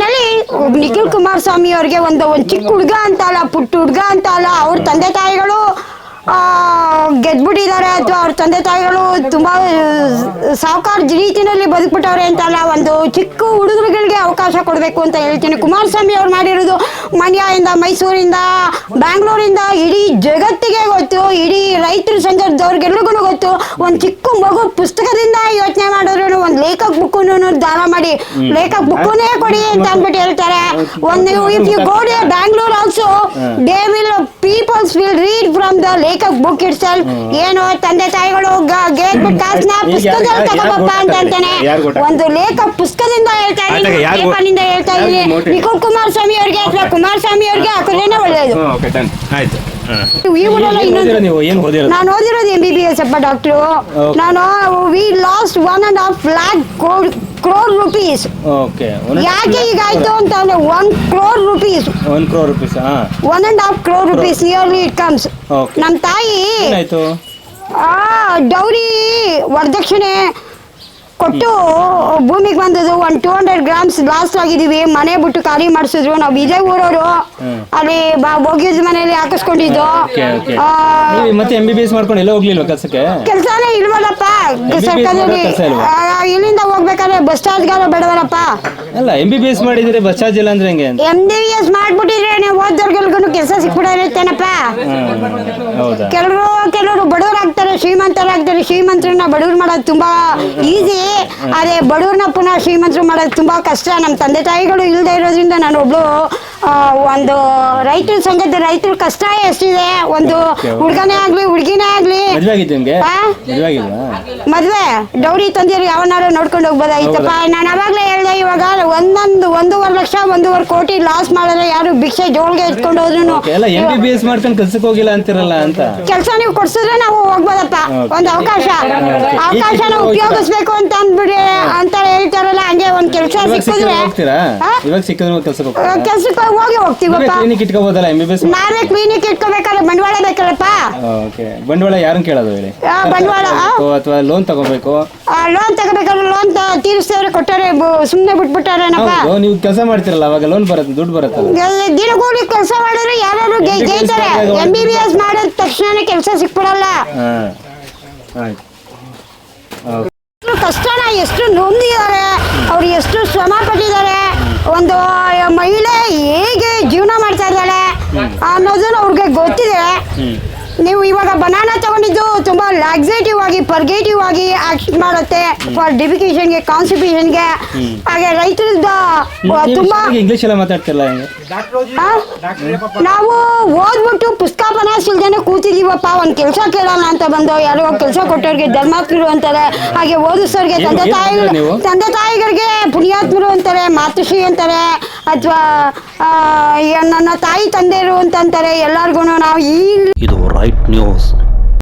ನಲ್ಲಿ ನಿಖಿಲ್ ಕುಮಾರಸ್ವಾಮಿ ಅವ್ರಿಗೆ ಒಂದು ಒಂದು ಚಿಕ್ಕ ಹುಡುಗ ಅಂತ ಅಲ್ಲ ಪುಟ್ಟ ಹುಡುಗ ಅಂತ ಅಲ್ಲ ಅವ್ರ ತಂದೆ ತಾಯಿಗಳು ಗೆದ್ಬಿಟ್ಟಿದ್ದಾರೆ ಅಥವಾ ಅವ್ರ ತಂದೆ ತಾಯಿಗಳು ತುಂಬಾ ಸಾವುಕಾರ ರೀತಿನಲ್ಲಿ ಬದುಕ್ಬಿಟ್ಟವ್ರೆ ಅಂತಲ್ಲ ಒಂದು ಚಿಕ್ಕ ಹುಡುಗರುಗಳಿಗೆ ಅವಕಾಶ ಕೊಡಬೇಕು ಅಂತ ಹೇಳ್ತೀನಿ. ಕುಮಾರಸ್ವಾಮಿ ಅವ್ರು ಮಾಡಿರೋದು ಮಂಡ್ಯದಿಂದ ಮೈಸೂರಿಂದ, ಬ್ಯಾಂಗ್ಳೂರಿಂದ, ಇಡೀ ಜಗತ್ತಿಗೆ ಗೊತ್ತು, ಇಡೀ ರೈತರ ಸಂಘದವ್ರಿಗೆಲ್ರಿಗೂ ಗೊತ್ತು, ಒಂದು ಚಿಕ್ಕ ಮಗು ಪುಸ್ತಕದಿಂದ ಲೇಖಕ್ ಬುಕ್ ದಾನ ಮಾಡಿ. ಲೇಖಕ್ ಬುಕ್ ಕೊಡಿ ಅಂತ ಅಂದ್ಬಿಟ್ಟು ಹೇಳ್ತಾರೆ. ಒಂದು if you go Bangalore also they will peoples will read from the ಲೇಖಕ್ book itself ಏನು ತಂದೆ ತಾಯಿಗಳು ಗೇಟ್ ಕಾಸನ್ನ ಪುಸ್ತಕದಲ್ಲಿ ತಗೋಬಪ್ಪ ಅಂತ ಅಂತಾನೆ. ಒಂದು ಲೇಖ ಪುಸ್ತಕದಿಂದ ಹೇಳ್ತಾ ಇದೀನಿ ಹೇಳ್ತಾ ಇದ್ದೀನಿ? ನಿಖಿಲ್ ಕುಮಾರಸ್ವಾಮಿ ಅವ್ರಿಗೆ ಅಥವಾ ಕುಮಾರಸ್ವಾಮಿ ಅವ್ರಿಗೆ ಹಾಕಿದ್ರೇನೆ ಒಳ್ಳೇದು. Okay done. ಆಯ್ತು. ನಾನು ಓದಿರೋದು ಎಂ ಬಿ ಬಿ ಎಸ್ ಅಪ್ಪ ಡಾಕ್ಟ್ರು ನಾನು we lost one and half lakh crore rupees okay ಯಾಕೆ ಈಗ ಆಯ್ತು ಅಂತ ಅಂದ್ರೆ one crore rupees one crore rupees one and half crore rupees yearly it comes. ನಮ್ಮ ತಾಯಿ ಡೌರಿ ವರದಕ್ಷಿಣೆ. ಕೊಟ್ಟು ಭೂಮಿಗೆ ಬಂದದ್ದು ಒಂದು ಟೂ ಹಂಡ್ರೆಡ್ ಗ್ರಾಮ್ಸ್ ಲಾಸ್ಟ್ ಆಗಿದೀವಿ ಮನೆ ಬಿಟ್ಟು ಖಾಲಿ ಮಾಡಿಸಿದ್ರು. ನಾವು ಇದೇ ಊರವರು. ಅಲ್ಲಿ ಬಾ ಹೋಗಿದ್ ಮನೆಯಲ್ಲಿ ಹಾಕಿಸ್ಕೊಂಡಿದ್ದು. ನೀವು ಮತ್ತೆ ಎಂ ಬಿ ಬಿ ಎಸ್ ಮಾಡ್ಕೊಂಡು ಎಲ್ಲ ಹೋಗ್ಲಿಲ್ವಾ ಕೆಲಸಕ್ಕೆ? ಕೆಲಸನೇ ಇಲ್ವಲ್ಲಪ್ಪ. ಸರ್ಕಾರದಲ್ಲಿ? ಆ, ಇಲ್ಲಿಂದ ಹೋಗ್ಬೇಕಾದ್ರೆ ಬಸ್ ಚಾರ್ಜ್ಗಾರ ಬೇಡವಲ್ಲಪ್ಪ. ಅಲ್ಲ ಎಂ ಬಿ ಬಿ ಎಸ್ ಮಾಡಿದ್ರೆ ಬಸ್ ಚಾರ್ಜ್ ಇಲ್ಲ ಅಂದ್ರೆ ಹೆಂಗೆ ಅಂತ? ಎಂ ಬಿ ಎಸ್ ಮಾಡ್ಬಿಟ್ಟಿದ್ರೆ ನೀವು ಓದೋರ್ಗೆಲ್ಗೂ ಕೆಲಸ ಸಿಕ್ಬಿಡತ್ತೇನಪ್ಪ ಹ್ಮ್. ಹೌದಾ? ಕೆಲವರು ಕೆಲವರು ಬಡವರಾಗ್ತಾರೆ ಶ್ರೀಮಂತರಾಗ್ತಾರೆ. ಶ್ರೀಮಂತರನ್ನ ಬಡವ್ರು ಮಾಡೋದು ತುಂಬಾ ಈಸಿ ಅದೇ ಬಡವ್ರನ್ನ ಪುನಃ ಶ್ರೀಮಂತರು ಮಾಡೋದು ತುಂಬ ಕಷ್ಟ. ನಮ್ಮ ತಂದೆ ತಾಯಿಗಳು ಇಲ್ಲದೆ ಇರೋದ್ರಿಂದ ನಾನು ಒಬ್ಳು ಒಂದು ರೈತರ ಸಂಘದ ರೈತರ ಕಷ್ಟ ಎಷ್ಟಿದೆ? ಒಂದು. ಹುಡುಗನೇ ಆಗ್ಲಿ ಹುಡುಗಿನೇ ಆಗ್ಲಿ. ಮದ್ವೆ ಡೌರಿ ತಂದಿರು ಯಾವನಾರು ನೋಡ್ಕೊಂಡು ಹೋಗ್ಬೋದಾಯ್ತಪ್ಪ ನಾನು ಅವಾಗಲೇ ಹೇಳ್ದೆ ಇವಾಗ ಒಂದೊಂದು ಒಂದೂವರೆ ಲಕ್ಷ ಒಂದೂವರೆ ಕೋಟಿ ಲಾಸ್ ಮಾಡಿದ್ರೆ ಯಾರು ಭಿಕ್ಷೆ ಜೋಳಿಗೆ ಎತ್ಕೊಂಡು ಹೋದ್ರು ಕೆಲ್ಸಕ್ಕೆ ಹೋಗಿಲ್ಲ ಅಂತಿರಲ್ಲ ಅಂತ. ಕೆಲಸ ನೀವು ಕೊಡ್ಸಿದ್ರೆ ನಾವು ಹೋಗ್ಬೋದಪ್ಪ. ಒಂದು ಅವಕಾಶ. ಅವಕಾಶನ ಉಪಯೋಗಿಸ್ಬೇಕು ಅಂತ ಅಂದ್ಬಿಡಿ. ಅಂತ ಹೇಳ್ತಾರಲ್ಲ ಹಂಗೆ ಒಂದ್ ಕೆಲಸ ಇವಾಗ ಸಿಕ್ಕಿದ್ರೆ ಸಿಕ್ಕಿದ್ರೆ ಹೋಗ್ತೀರಾ? ಆ? ಇವಾಗ ಸಿಕ್ಕಿದ್ರೆ ಕೆಲ್ಸಕ್ಕೆ ಹೋಗ್ತೀರಾ? ಕೆಲ್ಸಕ್ಕೆ ಹೋಗಿ ಹೋಗ್ತೀವಪ್ಪ ಕ್ಲಿನಿಕ್ ಇಟ್ಕೋಬೋದಲ್ಲ ಎಂ ಬಿ ಬಿ ಎಸ್ ನಾವೇ ಕ್ಲಿನಿಕ್ ಇಟ್ಕೋಬೇಕಾದ್ರೆ ಬಂಡವಾಳ ಬೇಕಲ್ಲಪ್ಪ? ಓಕೆ ಬಂಡವಾಳ ಯಾರನ್ನ ಕೇಳೋದು ಹೇಳಿ? ಆ, ಬಂಡವಾಳ ಅಥವಾ ಲೋನ್ ತಗೋಬೇಕು? ಲೋನ್ ತಗೋಬೇಕಾದ್ರೆ ಲೋನ್ ತೀರಿಸ್ತೇವ್ರೆ ಕೊಟ್ಟಾರೆ ಸುಮ್ಮನೆ ಬಿಟ್ಬಿಟ್ಟಾರೇನಪ್ಪ ಹೌದು ನೀವು ಕೆಲಸ ಮಾಡ್ತಿರಲ್ಲ ಅವಾಗ ಲೋನ್ ಬರುತ್ತೆ ದುಡ್ಡು ಬರುತ್ತೆ ಎಲ್- ದಿನಗೂಲಿ ಕೆಲಸ ಮಾಡಿದ್ರೆ ಯಾರು ಎಂ ಬಿ ಬಿ ಎಸ್ ಮಾಡಿದ ತಕ್ಷಣ ಕೆಲಸ ಸಿಕ್ಬಿಡಲ್ಲ. ಹಾಂ ಆಯ್ತು. ಎಷ್ಟು ನೊಂದಿದ್ದಾರೆ ಅವ್ರು ಎಷ್ಟು ಶ್ರಮ ಪಟ್ಟಿದ್ದಾರೆ ಒಂದು ಮಹಿಳೆ ಹೇಗೆ ಜೀವನ ಮಾಡ್ತಾ ಇದ್ದಾಳೆ ಅನ್ನೋದನ್ನ ಅವ್ರಿಗೆ ಗೊತ್ತಿದೆ. ನೀವು ಇವಾಗ ಬನಾನಾ ತಗೊಂಡಿದ್ದು ತುಂಬಾ ಲ್ಯಾಕ್ಸೇಟಿವ್ ಆಗಿ ಪರ್ಗೇಟಿವ್ ಆಗಿ ಆಕ್ಟ್ ಮಾಡುತ್ತೆ ಫಾರ್ ಡಿಫಿಕೇಶನ್ಗೆ ಗೆ ಹಾಗೆ ರೈತರದ ತುಂಬಾ ಇಂಗ್ಲಿಷ್ ಎಲ್ಲ ಮಾತಾಡ್ತಿಲ್ಲ ಆ? ನಾವು ಓದ್ಬಿಟ್ಟು ಪುಸ್ತಕ ಪನಾಸಿಲ್ದೇನೆ ಕೂತಿದೀವಪ್ಪ ಒಂದ್ ಕೆಲಸ ಕೇಳೋಣ ಅಂತ ಬಂದು ಯಾರೋ ಕೆಲಸ ಕೊಟ್ಟವ್ರಿಗೆ ಧರ್ಮಾತ್ಮರು ಅಂತಾರೆ. ಹಾಗೆ ಓದಿಸೋರ್ಗೆ ತಂದೆ ಏನ್ ತಾಯಿ ನೀವು? ತಂದೆ ತಾಯಿಗಳಿಗೆ ಪುಣ್ಯಾತ್ಮರು ಅಂತಾರೆ ಮಾತೃಶ್ರೀ ಅಂತಾರೆ ಅಥವಾ ನನ್ನ ತಾಯಿ ತಂದೆರು ಅಂತ ಅಂತಾರೆ ಎಲ್ಲಾರ್ಗು ನಾವು ಈ ಇದು right news.